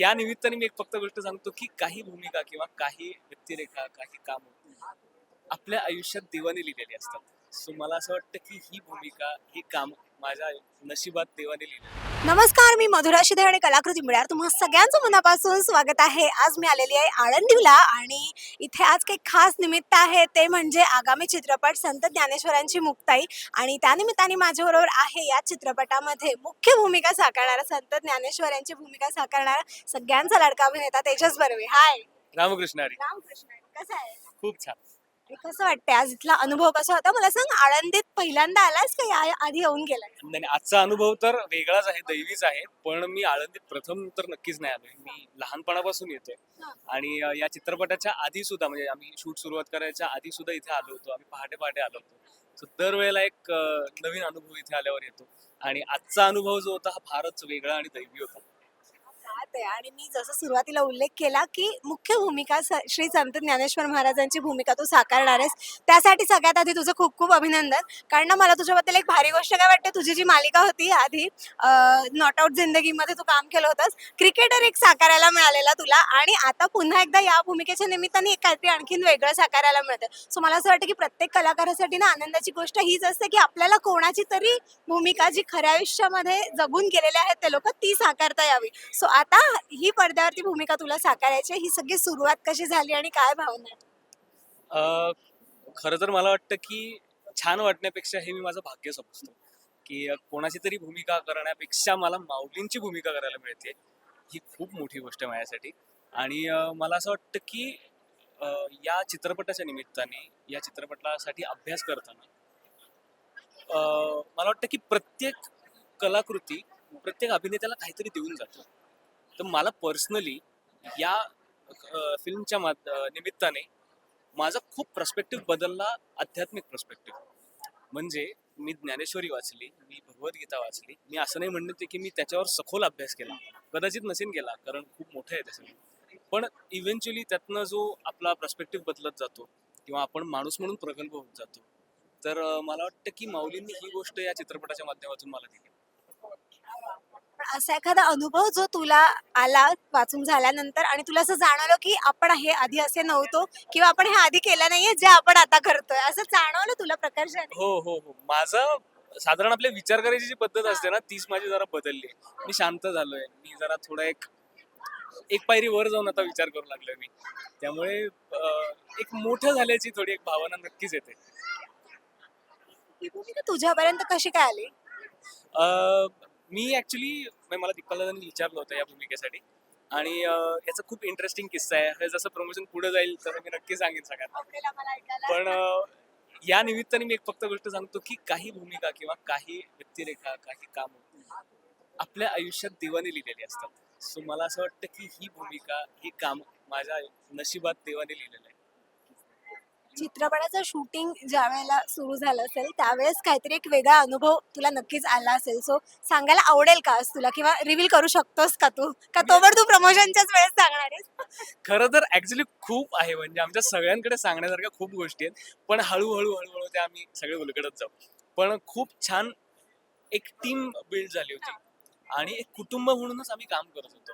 या निमित्ताने मी एक फक्त गोष्ट सांगतो की काही भूमिका किंवा काही व्यक्तिरेखा काही कामं आपल्या आयुष्यात देवाने लिहिलेली असतात. सो मला असं वाटतं की ही भूमिका ही काम माझ्या नशिबात देवाने लिहिली. नमस्कार मी मधुरा शिधे आणि कलाकृती मिळार तुम्हा सगळ्यांचं मनापासून स्वागत आहे. आज मी आलेली आहे आळंदीला आणि इथे आज काही खास निमित्त आहे. ते म्हणजे आगामी चित्रपट संत ज्ञानेश्वरांची मुक्ताई आणि त्यानिमित्ताने माझ्याबरोबर आहे या चित्रपटामध्ये मुख्य भूमिका साकारणारा संत ज्ञानेश्वरांची भूमिका साकारणारा सगळ्यांचा लाडका अभिनेता तेजस बर्वे. हाय रामकृष्ण हरी. रामकृष्ण कसं आहे? खूप छान. कसं वाटतंय आज इथला अनुभव कसा होता? मला सांग आळंदीत पहिल्यांदा आलास का? या आधी येऊन गेलाय नाही नाही, आजचा अनुभव तर वेगळाच आहे दैवीच आहे. पण मी आळंदीत प्रथम तर नक्कीच नाही आलोय. मी लहानपणापासून येतोय. हा. आणि अं, या चित्रपटाच्या आधी सुद्धा म्हणजे आम्ही शूट सुरुवात करायच्या आधी सुद्धा इथे आलो होतो. आम्ही पहाटे पहाटे आलो होतो. सो दरवेळेला एक अं, नवीन अनुभव इथे आल्यावर येतो. आणि आजचा अनुभव जो होता हा फारच वेगळा आणि दैवी होता. बात आणि मी जसं सुरुवातीला उल्लेख केला की मुख्य भूमिका स- श्री संत ज्ञानेश्वर महाराजांची भूमिका तू साकारणार आहेस. त्यासाठी सगळ्यात आधी तुझं खूप खूप अभिनंदन. कारण ना मला तुझ्याबद्दल एक भारी गोष्ट काय वाटते? तुझी जी मालिका होती आधी नॉट आउट जिंदगीमध्ये तू काम केलं होतंस. क्रिकेटर एक साकारायला मिळालेला तुला. आणि आता पुन्हा एकदा या भूमिकेच्या निमित्ताने एक काहीतरी आणखीन वेगळं साकारायला मिळतं. सो मला असं वाटतं की प्रत्येक कलाकारासाठी ना आनंदाची गोष्ट हीच असते की आपल्याला कोणाची तरी भूमिका जी खऱ्या आयुष्यामध्ये जगून गेलेले आहेत ते लोक ती साकारता यावी. सो आता ही पडद्यावरती भूमिका तुला साकारायची आहे. ही सगळी सुरुवात कशी झाली आणि काय भावना अं, खरं तर मला वाटतं की छान वाटण्यापेक्षा हे मी माझं भाग्य समजतो. की कोणाची तरी भूमिका करण्यापेक्षा मला माऊलींची भूमिका करायला मिळते ही खूप मोठी गोष्ट आहे माझ्यासाठी. आणि मला असं वाटतं की या चित्रपटाच्या निमित्ताने या चित्रपटासाठी अभ्यास करताना मला वाटतं की प्रत्येक कलाकृती प्रत्येक अभिनेत्याला काहीतरी देऊन जातो. तर मला पर्सनली या फिल्मच्या माध निमित्ताने माझा खूप प्रस्पेक्टिव्ह बदलला आध्यात्मिक प्रस्पेक्टिव्ह म्हणजे मी ज्ञानेश्वरी वाचली मी भगवद्गीता वाचली. मी असं नाही म्हणते की मी त्याच्यावर सखोल अभ्यास केला. कदाचित नसेन केला कारण खूप मोठं आहे त्याचं पण इव्हेंच्युअली त्यातनं जो आपला प्रस्पेक्टिव्ह बदलत जातो किंवा आपण माणूस म्हणून प्रगल्भ होत जातो. तर मला वाटतं की माऊलींनी ही गोष्ट या चित्रपटाच्या माध्यमातून मला दिली. असा एखादा अनुभव जो तुला आला वाचून झाल्यानंतर आणि तुला असं जाणवलं की आपण हे आधी असे नव्हतो किंवा आपण हे आधी केलं नाहीये जे आपण आता करतोय असं जाणवलं तुला प्रकर्षाने हो हो हो. माझं साधारण आपले विचार करायची जी पद्धत असते ना तीच माझी जरा बदलली. मी शांत झालोय. मी जरा थोडा एक एक पायरी वर जाऊन आता विचार करू लागलोय मी. त्यामुळे एक मोठं झाल्याची थोडी एक भावना नक्कीच येते. तुझ्यापर्यंत कशी काय आली? मी ऍक्च्युली मला दिप्पालादांनी विचारलं होतं या भूमिकेसाठी. आणि याचा खूप इंटरेस्टिंग किस्सा आहे. हे जसं प्रमोशन पुढे जाईल तर मी नक्की सांगेन सगळ्यांना. पण या निमित्ताने मी एक फक्त गोष्ट सांगतो की काही भूमिका किंवा काही व्यक्तिरेखा काही कामं आपल्या आयुष्यात देवाने लिहिलेली असतात. सो मला असं वाटतं की ही भूमिका ही काम माझ्या नशिबात देवाने लिहिलेलं आहे चित्रपटाचं शूटिंग ज्या वेळेला सुरू झालं असेल त्यावेळेस काहीतरी एक वेगळा अनुभव तुला नक्कीच आला असेल. सो सांगायला आवडेल का आज तुला? किंवा रिव्हील करू शकतोस का तू? का तोवर तू प्रमोशनच्याच वेळेस सांगणार आहेस? खरं तर ऍक्च्युली खूप आहे. म्हणजे आमच्या सगळ्यांकडे सांगण्यासारख्या खूप गोष्टी आहेत. पण हळूहळू हळूहळू ते आम्ही सगळे उलगडत जाऊ. पण खूप छान एक टीम बिल्ड झाली होती. आणि एक कुटुंब म्हणूनच आम्ही काम करत होतो.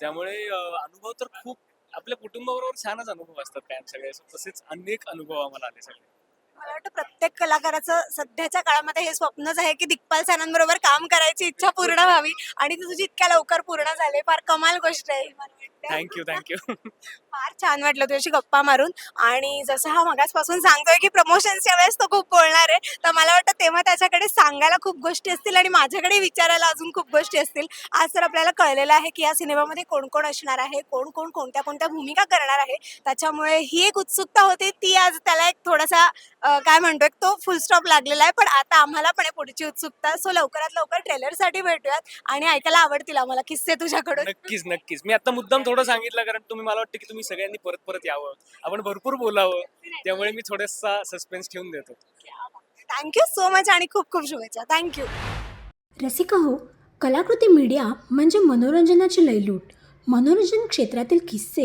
त्यामुळे अनुभव तर खूप आपल्या कुटुंबाबरोबर छानच अनुभव असतात कायम सगळे. तसेच अनेक अनुभव आम्हाला आले सगळे. मला वाटतं प्रत्येक कलाकाराचं सध्याच्या काळामध्ये हे स्वप्नच आहे की दिग्पाल सॅनांबरोबर काम करायची इच्छा पूर्ण व्हावी. आणि ती तुझी इतक्या लवकर पूर्ण झाली फार कमाल गोष्ट आहे. थँक्यू थँक्यू फार छान वाटलं तुझ्याशी गप्पा मारून. आणि जसं हा मगासपासून सांगतोय की प्रमोशनच्या वेळेस तो खूप बोलणार आहे. तर मला वाटतं तेव्हा त्याच्याकडे सांगायला खूप गोष्टी असतील आणि माझ्याकडे विचारायला अजून खूप गोष्टी असतील. आज तर आपल्याला कळलेलं आहे की या सिनेमामध्ये कोण कोण असणार आहे कोण कोण कोणत्या कोणत्या भूमिका करणार आहे. त्याच्यामुळे ही एक उत्सुकता होती. ती आज त्याला एक थोडासा काय म्हणतोय तो फुल स्टॉप लागलेला आहे. पण आता आम्हाला पण आहे पुढची उत्सुकता. सो लवकरात लवकर ट्रेलरसाठी भेटूयात. आणि ऐकायला आवडतील आम्हाला किस्से तुझ्याकडून. नक्कीच नक्कीच. मी आता मुद्दाम थोडं सांगितलं कारण तुम्ही मला वाटतं की तुम्ही सगळ्यांनी परत परत यावं. आपण भरपूर बोलावं. त्यामुळे मी थोडासा सस्पेन्स ठेवून देतो. थँक्यू सो मच आणि खूप खूप शुभेच्छा. थँक्यू रसिका हो कलाकृती मीडिया म्हणजे मनोरंजनाची लयलूट. मनोरंजन क्षेत्रातील किस्से